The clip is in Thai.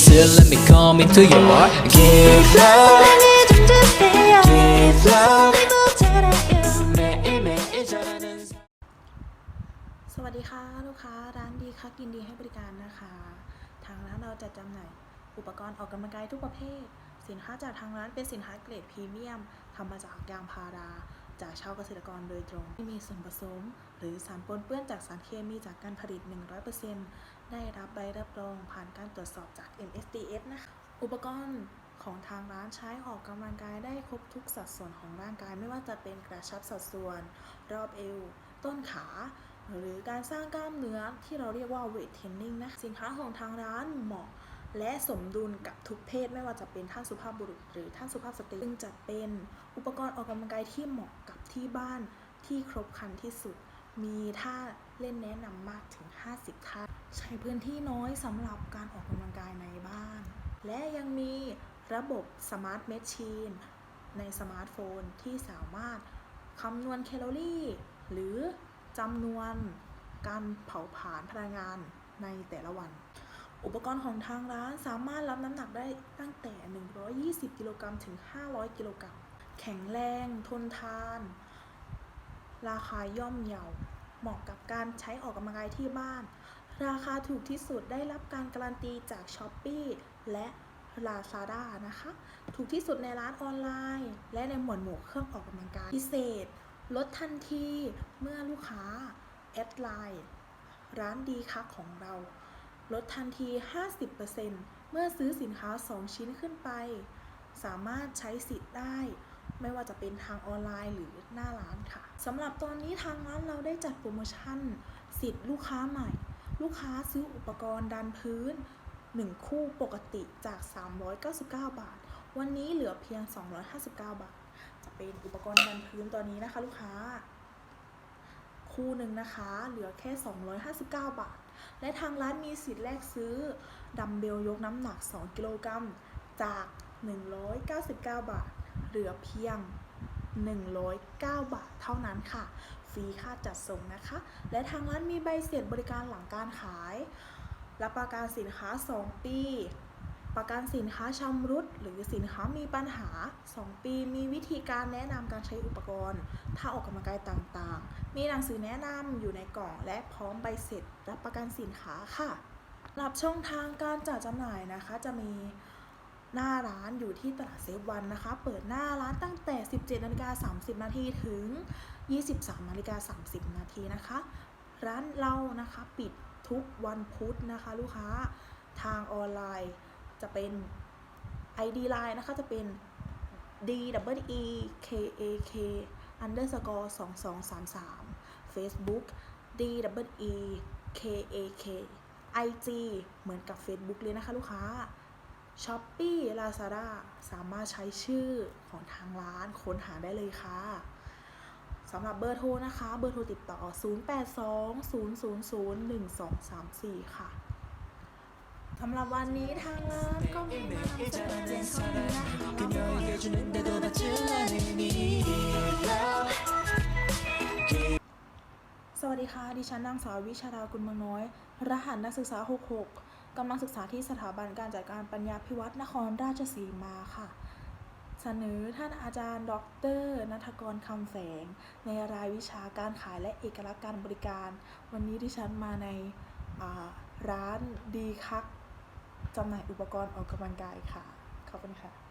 easy let me come into your heart Give love Give love 매일매일 잘하는 สวัสดีค่ะลูกค้าร้านดีคักยินดีให้บริการนะคะ ทางร้านเราจัดจำหน่ายอุปกรณ์ออกกำลังกายทุกประเภท สินค้าจากทางร้านเป็นสินค้าเกรดพรีเมียมทำมาจากยางพารา จากชาวเกษตรกรโดยตรงไม่มีส่วนผสม หรือสารปนเปื้อนจากสารเคมีจากการผลิต 100%ได้รับใบรับรองผ่านการตรวจสอบจาก MSDS นะคะ อุปกรณ์ของทางร้านใช้ออกกำลังกายได้ครบทุกสัดส่วนของร่างกายไม่ว่าจะเป็นกระชับสัดส่วน รอบเอว ต้นขา หรือการสร้างกล้ามเนื้อที่เราเรียกว่าเวทเทรนนิ่งนะ สินค้าของทางร้านเหมาะ และสมดุลกับทุกเพศไม่ว่าจะเป็นท่านสุภาพบุรุษ หรือท่านสุภาพสตรีซึ่งจัดเป็นอุปกรณ์ออกกำลังกายที่เหมาะกับที่บ้านที่ครบครันที่สุด มีท่าเล่นแนะนำมากถึง 50 ท่า ใช้พื้นที่น้อยสำหรับการออกกำลังกายในบ้าน และยังมีระบบสมาร์ทเมชชีนในสมาร์ทโฟนที่สามารถคำนวณแคลอรี่ หรือจำนวนการเผาผลาญพลังงานในแต่ละวัน อุปกรณ์ของทางร้านสามารถรับน้ำหนักได้ตั้งแต่ 120 กิโลกรัมถึง 500 กิโลกรัม แข็งแรง ทนทาน ราคาย่อมเยา เหมาะกับการใช้ออกกำลังกายที่บ้าน ราคาถูกที่สุดได้รับการการันตีจาก s h อ p e e และ Lazada นะคะ ถูกที่สุดในร้านออนไลน์ และในหมวดหมู่เครื่องออกกำลังกายพิเศษ ลดทันทีเมื่อลูกค้า แอดไลน์ ร้านดีคักของเรา ลดทันที 50%เมื่อซื้อสินค้า 2 ชิ้นขึ้นไป สามารถใช้สิทธิ์ได้ ไม่ว่าจะเป็นทางออนไลน์หรือหน้าร้านค่ะสำหรับตอนนี้ทางร้านเราได้จัดโปรโมชั่น สิทธิ์ลูกค้าใหม่ ลูกค้าซื้ออุปกรณ์ดันพื้น 1 คู่ปกติจาก 399 บาท วันนี้เหลือเพียง 259 บาท จะเป็นอุปกรณ์ดันพื้นตัวนี้นะคะ ลูกค้า คู่หนึ่งนะคะ เหลือแค่ 259 บาท และทางร้านมีสิทธิ์แลกซื้อ ดัมเบลยกน้ำหนัก 2 กิโลกรัมจาก 199 บาท เหลือเพียง 109 บาทเท่านั้นค่ะ ฟรีค่าจัดส่งนะคะ และทางร้านมีใบเสร็จบริการหลังการขาย รับประกันสินค้า 2 ปี ประกันสินค้าชำรุด หรือสินค้ามีปัญหา 2 ปีมีวิธีการแนะนำการใช้อุปกรณ์ถ้าออกกำลังกายต่างๆ มีหนังสือแนะนำอยู่ในกล่อง และพร้อมใบเสร็จรับประกันสินค้าค่ะรับช่องทางการจัดจำหน่ายนะคะ จะมีหน้าร้านอยู่ที่ตลาดเซฟวันนะคะ เปิดหน้าร้านตั้งแต่ 17นาฬิกา30 นาทีถึง 23นาฬิกา30 นาทีนะคะ ร้านเรานะคะปิดทุกวันพุธนะคะ ลูกค้าทางออนไลน์ จะเป็น ID Line นะคะ จะเป็น D W E K A K underscore 2233 Facebook D W E K A K IG เหมือนกับ Facebook เลยนะคะลูกค้า Shopee Lazada สามารถใช้ชื่อของทางร้านค้นหาได้เลยค่ะสำหรับเบอร์โทรนะคะ เบอร์โทรติดต่อ 0820001234 ค่ะ สำหรับวันนี้ทางร้านก็มีมาเสอเพียงเท่านี้นะคะแล้วก็สวัสดีค่ะ ดิฉันนางสาววิชาดากุลเมืองน้อย รหัสนักศึกษา 66กำลังศึกษาที่สถาบันการจัดการปัญญาพิวัฒนครราชสีมาค่ะ เสนอท่านอาจารย์ ดรนัทกรคำแสง ในรายวิชาการขายและเอกลักษณ์การบริการ วันนี้ดิฉันมาในร้านดีคัก จำหน่ายอุปกรณ์ออกกำลังกายค่ะ ขอบคุณค่ะ